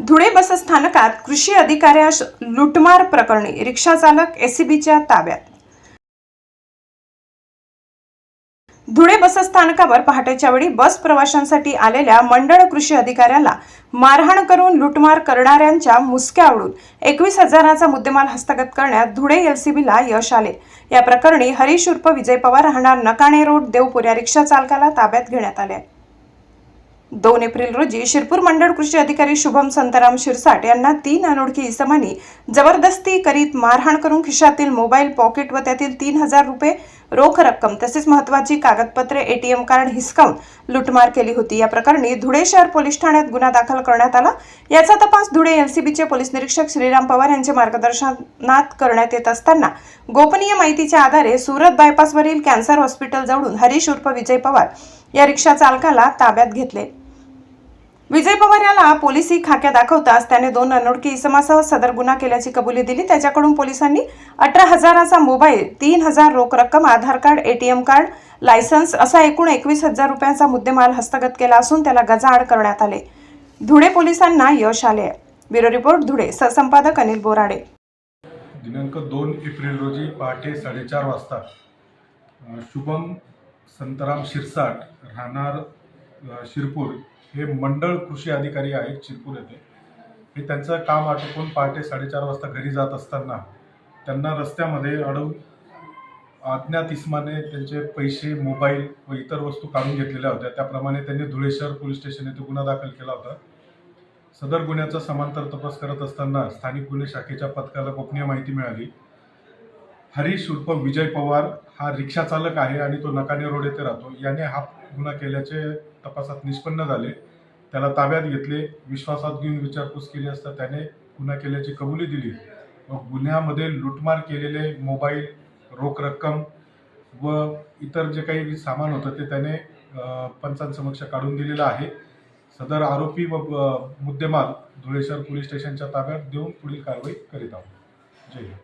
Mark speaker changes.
Speaker 1: बस स्थानकात कृषी अधिकाऱ्यास लुटमार प्रकरणी रिक्षा चालक एसीबीच्या ताब्यात. धुळे बसस्थानकावर पहाटेच्या वेळी बस प्रवाशांसाठी आलेल्या मंडळ कृषी अधिकाऱ्याला मारहाण करून लुटमार करणाऱ्यांच्या मुसक्या आवडून एकवीस हजाराचा मुद्देमाल हस्तगत करण्यात धुळे एलसीबीला यश आले. या प्रकरणी हरीश उर्फ विजय पवार राहणार नकाणे रोड देवपूर या रिक्षा चालकाला ताब्यात घेण्यात आले दोन एप्रिल रोजी शिरपूर मंडळ कृषी अधिकारी शुभम संतराम शिरसाट यांना तीन अनोळखी इसमांनी जबरदस्ती करीत मारहाण करून खिशातील मोबाईल पॉकेट व त्यातील तीन हजार रुपये रोख रक्कम तसेच महत्वाची कागदपत्रे एटीएम कार्ड हिसकावून लुटमार केली होती. या प्रकरणी धुळे शहर पोलीस ठाण्यात गुन्हा दाखल करण्यात आला. याचा तपास धुळे एलसीबीचे पोलीस निरीक्षक श्रीराम पवार यांच्या मार्गदर्शनात करण्यात येत असताना गोपनीय माहितीच्या आधारे सुरत बायपासवरील कॅन्सर हॉस्पिटल जवळून हरीश उर्फ विजय पवार या रिक्षा चालकाला ताब्यात घेतले. विजय पवार याला पोलिसी खाक्या दाखवताच त्याने दोन अनोळखी इसमासह सदर गुन्हा केल्याची कबुली दिली. त्याच्याकडून पोलिसांनी अठरा हजाराचा मोबाईल तीन हजार रोख रक्कम Aadhaar card ATM card licence असा एकूण एकवीस हजार रुपयांचा मुद्देमाल हस्तगत केला असून त्याला गजाआड करण्यात आले. धुळे पोलिसांना यश आले. Bureau report Dhule. सहसंपादक Anil Borade.
Speaker 2: दिनांक दोन एप्रिल रोजी पहाटे साडेचार वाजता शुभम संतराम शिरसाट राहणार शिरपूर हे मंडळ कृषी अधिकारी आहेत शिरपूर येथे. हे त्यांचं काम आटोपून पहाटे साडेचार वाजता घरी जात असताना त्यांना रस्त्यामध्ये अडवून अज्ञात इस्माने त्यांचे पैसे मोबाईल व इतर वस्तू काढून घेतलेल्या होत्या. त्याप्रमाणे त्यांनी धुळे शहर पोलीस स्टेशन येथे गुन्हा दाखल केला होता. सदर गुन्ह्याचा समांतर तपास करत असताना स्थानिक गुन्हे शाखेच्या पथकाला गोपनीय माहिती मिळाली. हरीश उर्फ विजय पवार हा रिक्षा चालक आहे आणि तो नकाने रोड येथे राहतो. याने हा गुन्हा केल्याचे तपासात निष्पन्न झाले. त्याला ताब्यात घेतले विश्वासात घेऊन विचारपूस केली असता त्याने गुन्हा केल्याची कबुली दिली. व गुन्ह्यामध्ये लुटमार केलेले मोबाईल रोख रक्कम व इतर जे काही सामान होतं ते त्याने पंचांसमक्ष काढून दिलेलं आहे. सदर आरोपी व मुद्देमाल धुळेश्वर पोलीस स्टेशनच्या ताब्यात देऊन पुढील कारवाई करीत आहोत. जय हिंद.